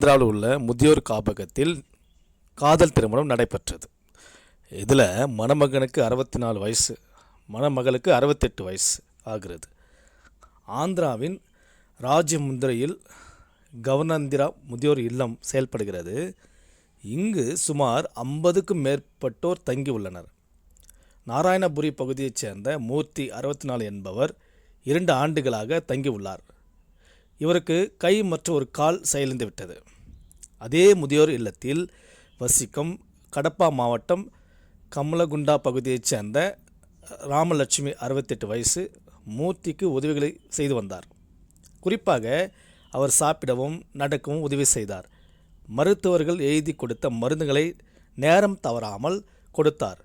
ஆந்திராவில் உள்ள முதியோர் காப்பகத்தில் காதல் திருமணம் நடைபெற்றது. இதில் மணமகனுக்கு அறுபத்தி நாலு வயசு மணமகளுக்கு அறுபத்தெட்டு வயசு ஆகிறது. ஆந்திராவின் ராஜமுந்திரையில் கவர்னந்திரா முதியோர் இல்லம் செயல்படுகிறது. இங்கு சுமார் ஐம்பதுக்கும் மேற்பட்டோர் தங்கியுள்ளனர் நாராயணபுரி பகுதியைச் சேர்ந்த மூர்த்தி அறுபத்தி நாலு என்பவர் இரண்டு ஆண்டுகளாக தங்கியுள்ளார் இவருக்கு கை மற்றும் ஒரு கால் செயலிழந்து விட்டது. அதே முதியோர் இல்லத்தில் வசிக்கும் கடப்பா மாவட்டம் கமலகுண்டா பகுதியைச் சேர்ந்த ராமலட்சுமி அறுபத்தெட்டு வயசு மூர்த்திக்கு உதவிகளை செய்து வந்தார். குறிப்பாக அவர் சாப்பிடவும் நடக்கவும் உதவி செய்தார். மருத்துவர்கள் எழுதி கொடுத்த மருந்துகளை நேரம் தவறாமல் கொடுத்தார்.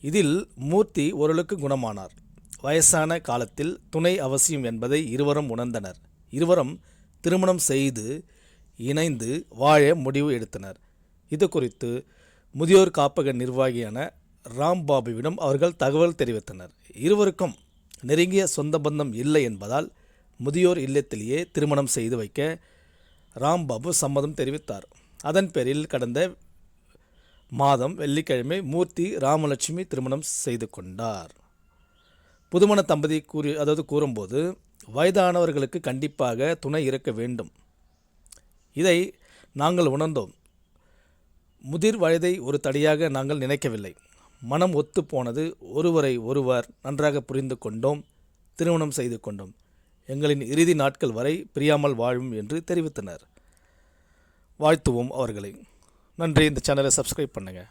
இதில் மூர்த்தி ஓரளவுக்கு குணமானார். வயசான காலத்தில் துணை அவசியம் என்பதை இருவரும் உணர்ந்தனர். இருவரும் திருமணம் செய்து இணைந்து வாழ முடிவு எடுத்தனர். இது குறித்து முதியோர் காப்பக நிர்வாகியான ராம்பாபுவிடம் அவர்கள் தகவல் தெரிவித்தனர். இருவருக்கும் நெருங்கிய சொந்த பந்தம் இல்லை என்பதால் முதியோர் இல்லத்திலேயே திருமணம் செய்து வைக்க ராம்பாபு சம்மதம் தெரிவித்தார். அதன் பேரில் கடந்த மாதம் வெள்ளிக்கிழமை மூர்த்தி ராமலட்சுமி திருமணம் செய்து கொண்டார். புதுமண தம்பதி கூறி அதாவது கூறும்போது வயதானவர்களுக்கு கண்டிப்பாக துணை இருக்க வேண்டும். இதை நாங்கள் உணர்ந்தோம். முதிர் வயதை ஒரு தடையாக நாங்கள் நினைக்கவில்லை. மனம் ஒத்து போனது ஒருவரை ஒருவர் நன்றாக புரிந்து கொண்டோம் திருமணம் செய்து கொண்டோம். எங்களின் இறுதி நாட்கள் வரை பிரியாமல் வாழும் என்று தெரிவித்தனர். வாழ்த்துவோம் அவர்களை. நன்றி இந்த சேனலை சப்ஸ்கிரைப் பண்ணுங்கள்